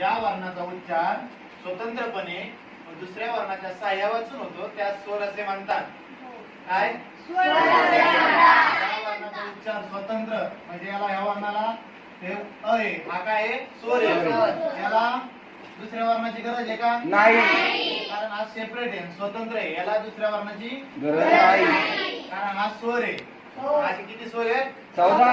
ज्या वर्णाचा उच्चार स्वतंत्रपणे दुसऱ्या वर्णाच्या सहाय्या वाचून होतो त्या स्वर असे म्हणतात. काय? वर्णाचा उच्चार स्वतंत्र. म्हणजे याला या वर्णाला हे अ आहे. हा काय स्वर आहे. याला दुसऱ्या वर्णाची गरज आहे का? नाही. कारण हा सेपरेट आहे स्वतंत्र आहे. याला दुसऱ्या वर्णाची गरज नाही. कारण हा स्वर आहे. असे किती स्वर आहे चौदा.